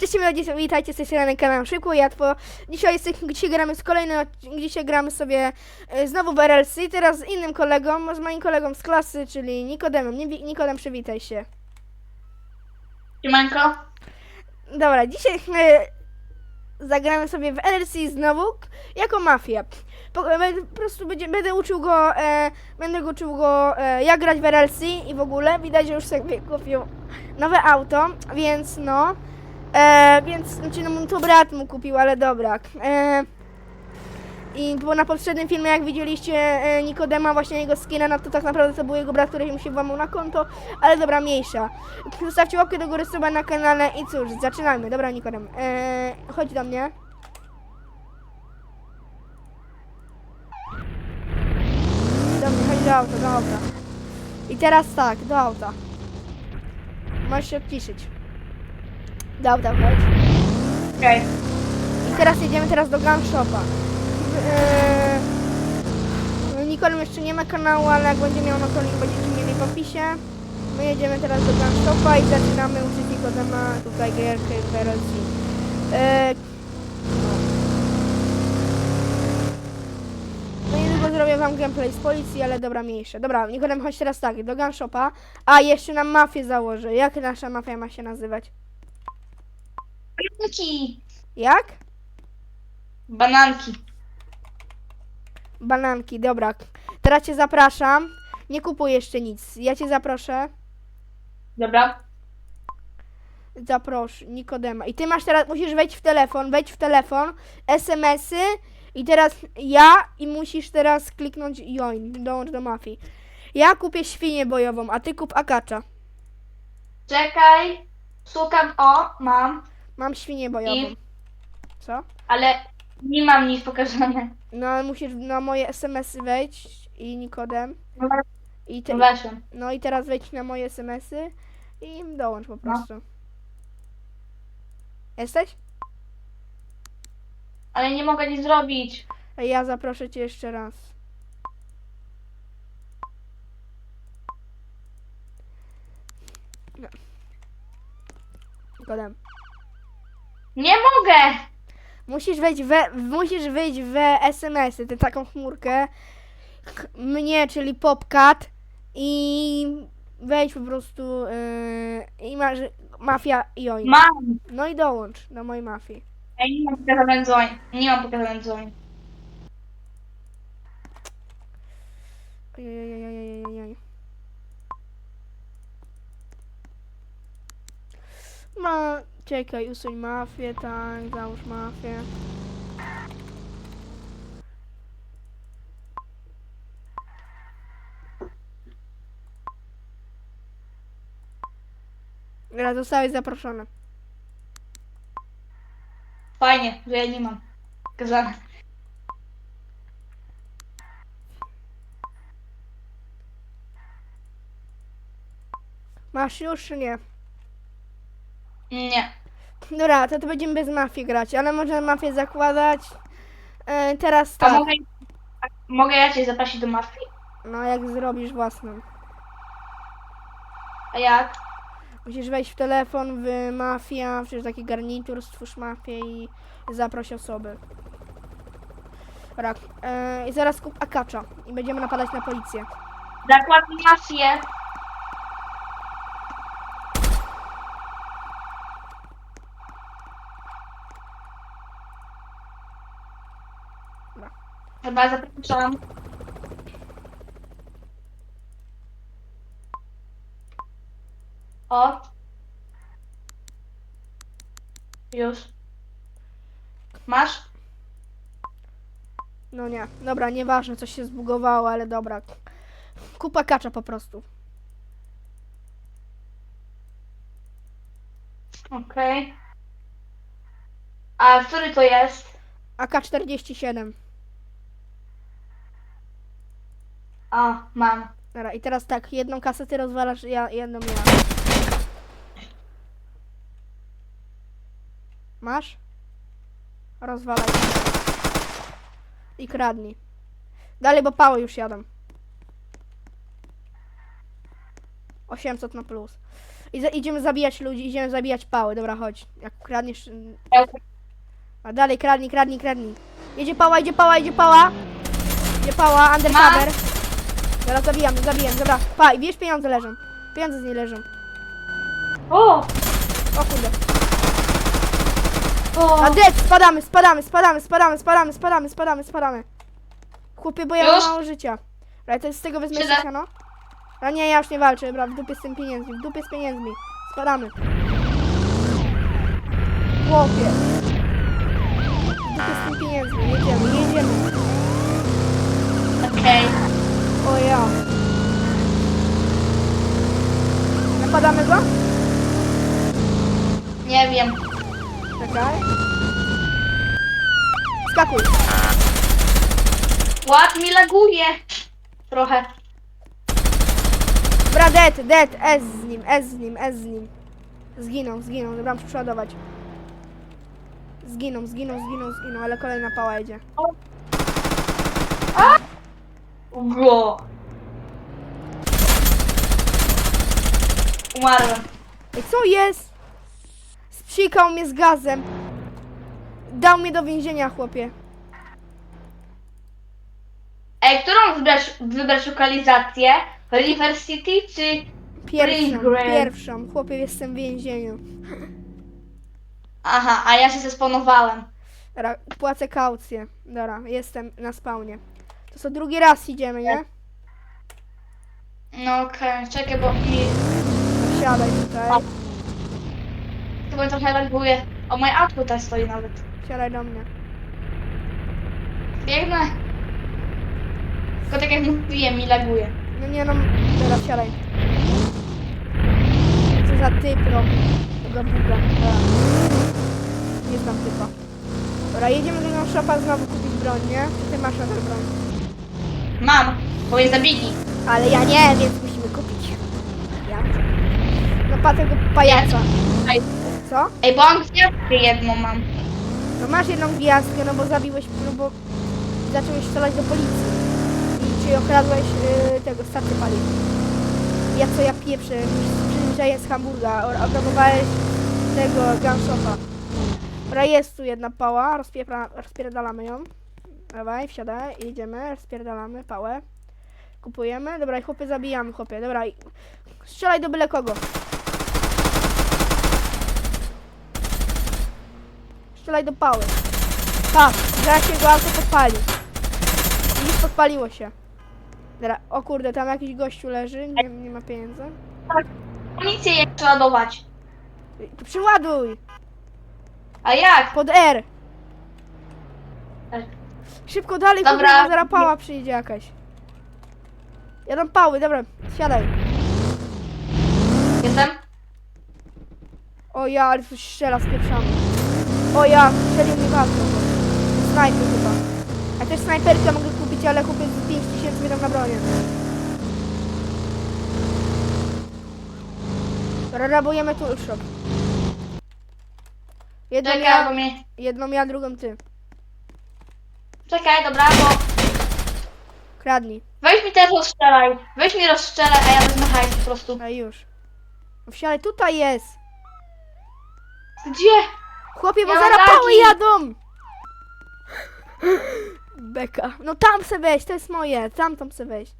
Cześć, ludzie, witajcie z tej strony kanału Szybko Jatwo. Dzisiaj, jest, dzisiaj gramy z kolejnym, dzisiaj gramy sobie e, znowu w RLC, teraz z innym kolegą, z moim kolegą z klasy, czyli Nikodemem. Nikodem, przywitaj się. Siemanko. Dobra, dzisiaj e, zagramy sobie w RLC znowu k- jako mafia. Po, będę, po prostu będzie, będę uczył go, e, będę go uczył go e, jak grać w RLC i w ogóle. Widać, że już sobie kupił nowe auto, więc no. E, więc, znaczy no to brat mu kupił, ale dobra. E, I bo na poprzednim filmie, jak widzieliście e, Nikodema, właśnie jego skina, no to tak naprawdę to był jego brat, który się włamał na konto, ale dobra, mniejsza. Zostawcie łapkę do góry, suba na kanale i cóż, zaczynajmy. Dobra, Nikodem, e, chodź do mnie. Do mnie, chodź do auta, do auta. I teraz tak, do auta. Możesz się odciszyć. Do auta chodź. Okej. I teraz jedziemy teraz do gun shopa. Yy, Nikodem jeszcze nie ma kanału, ale jak będzie miał, no to link będziecie mieli w opisie. My jedziemy teraz do gun shopa i zaczynamy uczyć Nikodema tutaj gierkę w RLC. Yy, no niedługo zrobię wam gameplay z policji, ale dobra, mniejsze. Dobra, Nikodem, chodź teraz tak, do gun shopa. A, jeszcze nam mafię założę. Jak nasza mafia ma się nazywać? Bananki. Jak? Bananki. Bananki, dobra. Teraz cię zapraszam. Nie kupuj jeszcze nic. Ja cię zaproszę. Dobra. Zaprosz Nikodema. I ty masz teraz, musisz wejść w telefon, wejdź w telefon, SMS-y i teraz ja i musisz teraz kliknąć join, dołącz do mafii. Ja kupię świnię bojową, a ty kup akacza. Czekaj. Szukam. O, mam. Mam świnię bojową. I? Co? Ale nie mam nic pokazane. No ale musisz na moje SMS-y wejść i Nikodem. I te, No weszłem. no i teraz wejdź na moje SMS-y i dołącz po prostu. Jesteś? Ale nie mogę nic zrobić. Ej, Ja zaproszę cię jeszcze raz. No. Godem. Nie mogę. Musisz wejść we, musisz wejść w SMS-y, tę taką chmurkę. K- Mnie, czyli Popcat i wejdź po prostu yy, i masz mafia i oj. Mam. No i dołącz do mojej mafii. Ej, nie mam pokazane dzwoń. Nie mam pokazane dzwoń. Ojojojojojojoj. Ma, czekaj, usuń mafię, tak, załóż mafię. Dobra, zostałeś zaproszony. Fajnie, że ja nie mam pokazane. Masz już czy nie? Nie. Dobra, to, to będziemy bez mafii grać, ale można mafię zakładać. E, teraz A tak, mogę, a mogę ja cię zaprosić do mafii? no jak zrobisz własną. A jak? Musisz wejść w telefon, w mafia, przecież taki garnitur, stwórz mafię i zaproś osoby. Dobra, e, i zaraz kup akacza i będziemy napadać na policję. Zakład mafię. Dobra. Chyba zapraszam. O. Już. Masz? No nie, dobra, nieważne, coś się zbugowało, ale dobra. Kup akacza po prostu. Okej. A który to jest? AK-47. A, mam. Dobra, i teraz tak, jedną kasę ty rozwalasz, ja, jedną ja. Masz? Rozwalaj. I kradnij. Dalej, bo pały już jadą. 800 na plus. I za, idziemy zabijać ludzi, idziemy zabijać pały. Dobra, chodź. Jak kradniesz... mm, A dalej, kradnij, kradnij, kradnij. Jedzie pała, idzie pała, idzie pała. Idzie pała, undercover. Dobra, zabijam, zabijam, dobra. Pa, i wiesz, pieniądze leżą. Pieniądze z niej leżą. O! O kurde. O! A dead, spadamy, spadamy, spadamy, spadamy, spadamy, spadamy, spadamy, spadamy. Chłopie, bo ja mam Już? mało życia. Dobra, to z tego wezmę się no. A nie, ja już nie walczę, dobra, w dupie z tym pieniędzmi, w dupie z pieniędzmi. Spadamy. Chłopie. W dupie z tym pieniędzmi, jedziemy, jedziemy. Okej. O ja. Napadamy go? Nie wiem. Czekaj. Skakuj. Ład mi laguje. Trochę. Dobra, dead, dead, S z nim, S z nim, S z nim. Zginął, zginął, dobra, muszę przeładować. Zginął, zginął, zginął, zginął, ale kolejna pała idzie. Go. Umarłem. Ej, co jest? Spsikał mnie z gazem. Dał mnie do więzienia, chłopie. Ej, którą wybrać, wybrać lokalizację? River City czy... Pierwszą, Green. pierwszą. Chłopie, jestem w więzieniu. Aha, a ja się zesponowałem. Płacę kaucję. Dobra, jestem na spawnie. To co, drugi raz idziemy, nie? No okej, czekaj, bo mi... Siadaj tutaj. Chyba trochę laguje. O, moje auto tutaj stoi nawet. Siadaj do mnie. Biegnę. Tylko tak jak mówiłem, mi laguje. No nie no, dobra, siadaj. Co za typ, no. Tego buga. Nie znam typa. Dobra, jedziemy do tego shopa znowu kupić broń, nie? Czy ty masz na broń? Mam, bo mnie zabili. Ale ja nie, więc musimy kupić. Ja. No pa tego pajaca. Ej, Co? Ej, bo on gwiazdkę jedną mam. No masz jedną gwiazdkę, no bo zabiłeś, no bo zacząłeś strzelać do policji. I czy okradłeś y, tego, stację paliw. Ja co ja pieprzę, przyzwyczaję z Hamburga, obrabowałeś tego gunshopa. Dobra, jest tu jedna pała, rozpiepra, rozpierdalamy ją. Dawaj, wsiadaj, jedziemy, rozpierdalamy pałę. Kupujemy, dobra i chłopie zabijamy, chłopie, dobra i strzelaj do byle kogo. Strzelaj do pały. Tak, zaraz się go auto podpali. Widzisz, podpaliło się. Dobra, o kurde, tam jakiś gościu leży, nie, nie ma pieniędzy. Policję je przeładować. To przyładuj! A jak? Pod R! Tak. Szybko dalej, Dobra. dobra. zaraz pała przyjdzie jakaś. Jadą pały, dobra, siadaj. Jestem? O ja, ale coś strzela z pieprzami. O ja, strzelił mi walkę. Snajper chyba. Ja też snajperkę mogę kupić, ale kupię z 5000 wydam na bronię. Rabujemy tu shop. Jedną Czekaj, ja, bo mnie... jedną ja, drugą ty. Czekaj, dobra, bo... Kradnij. Weź mi też rozstrzelaj. Weź mi rozstrzelaj, a ja wezmę hajs po prostu. No i już. No wsiadaj, tutaj jest. Gdzie? Chłopie, bo Ja zaraz pały jadą! Beka. No tam se weź, to jest moje. Tamtą se weź.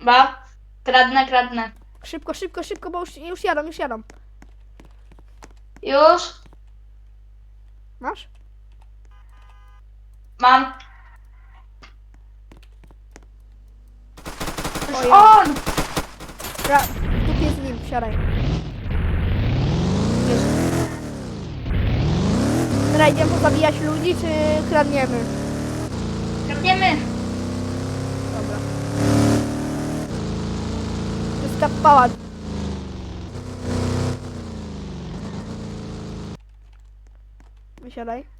Ba. Kradnę, kradnę. Szybko, szybko, szybko, bo już, już jadą, już jadą. Już? Masz? Mam. To jest O ja. on! Ra, tu jest z nim, wsiadaj. Już. Teraz idziemy pozabijać ludzi, czy kradniemy? Kradniemy. Dobra. To jest ta pała. Wysiadaj.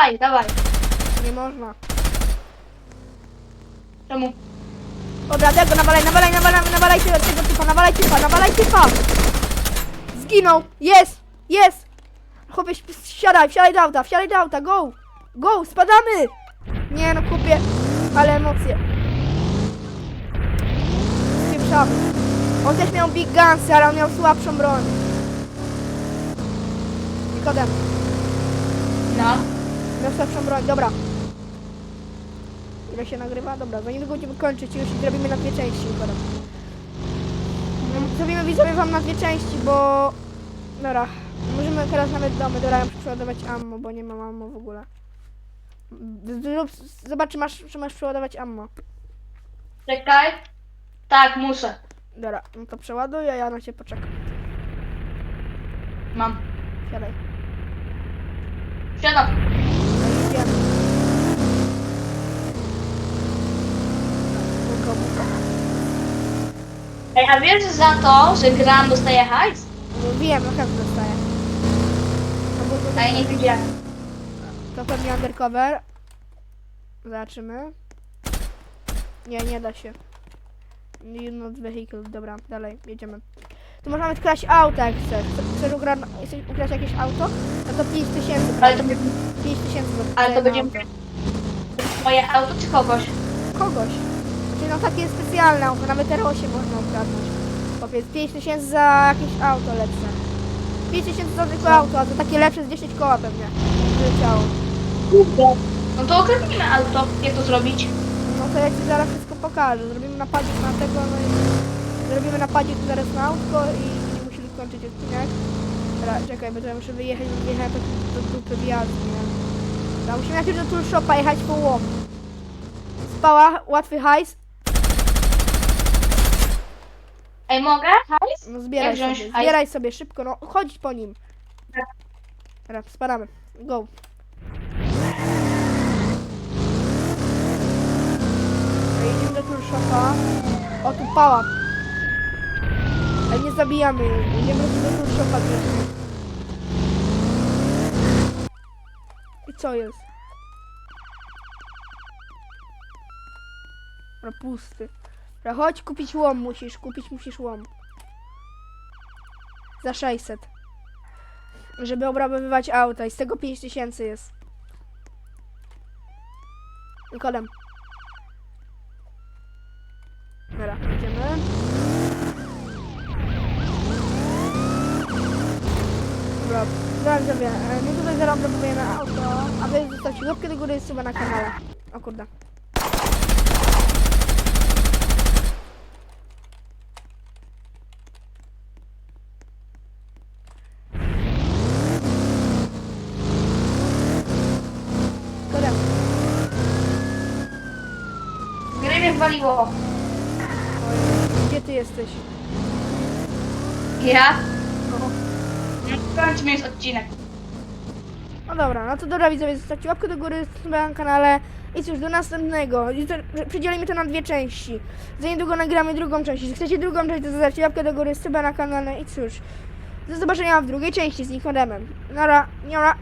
Rozstrzelaj, dawaj. Nie można. Czemu? Dobra, tego, nawalaj, nawalaj, nawalaj, nawalaj tego, tego typa, nawalaj typa, nawalaj typa! Zginął! Jest! Jest! Chłopie, wsiadaj, wsiadaj do auta, wsiadaj do auta, go! Go, spadamy! Nie no, kupię, ale emocje. Spieprzamy. On też miał big gunsy, ale on miał słabszą broń. Nikodem, No. Miał słabszą broń, dobra. Ile się nagrywa? Dobra, za niedługo będziemy kończyć i już zrobimy na dwie części, Nikodem. Zrobimy widzowie wam na dwie części, bo... Dobra, możemy teraz nawet domy, dobra, ja muszę przeładować ammo, bo nie mam ammo w ogóle. Zobacz, czy masz, czy masz przeładować ammo. Czekaj. Tak, muszę. Dobra, no to przeładuj, a ja na ciebie poczekam. Mam. Siadaj. Siadam. Buko, buko. Ej, a wiesz, że za to, że gram dostaję hajs? No wiem, no każdy dostaje. No bo to, A ja nie widziałem. to pewnie undercover. Zobaczymy. Nie, nie da się. You not vehicle, dobra, dalej, jedziemy. Tu można nawet kraść auta jak chcesz. Chcesz- ugra, ukraść jakieś auto? No to 5000 Ale to, będzie- 5000 za ale to będzie moje auto czy kogoś? kogoś. Znaczy no takie specjalne auto, nawet R8 można ukradnąć. Powiedz 5000 za jakieś auto lepsze. 5000 za zwykłe auto, a za takie lepsze z 10 koła pewnie. Wyleciało. No to okradnijmy auto. Jak to zrobić? No to ja ci zaraz wszystko pokażę. Zrobimy napadzik na tego, no i zrobimy napadzik zaraz na autko i będziemy musieli kończyć odcinek. Dobra, czekaj, bo to ja muszę wyjechać, bo wyjechałem do, do dupy wjazdu, nie? Dobra, musimy jakoś do tool shopa jechać po łom. Spała, łatwy hajs. Ej, mogę? Hajs? No zbieraj sobie, zbieraj sobie szybko, no chodź po nim. Tak. Dobra, spadamy. Go. Jedziemy do tool shopa. O, tu pała. Ale nie zabijamy jej. Do tool shopa. bierzemy. I co jest? Dobra, pusty. Dobra, chodź kupić łom musisz, kupić musisz łom. Za 600. Żeby obrabowywać auta i z tego 5000 jest. Nikodem. Dobra, idziemy. Dobra, zaraz zrobię. E, My tutaj zaraz obrabujemy auto, a wy zostawcie łapkę do góry i suba na kanale. O kurde. Nikodem. Gry mnie waliło. Oj, Gdzie ty jesteś? Ja? No. Kończmy już odcinek. No dobra, no to dobra widzowie, zostawcie łapkę do góry, suba na kanale i cóż, do następnego. Że przydzielimy to na dwie części. Za niedługo nagramy drugą część. Jeśli chcecie drugą część, to zostawcie łapkę do góry, suba na kanale i cóż. Do zobaczenia w drugiej części z Nikodemem. Nara, niora.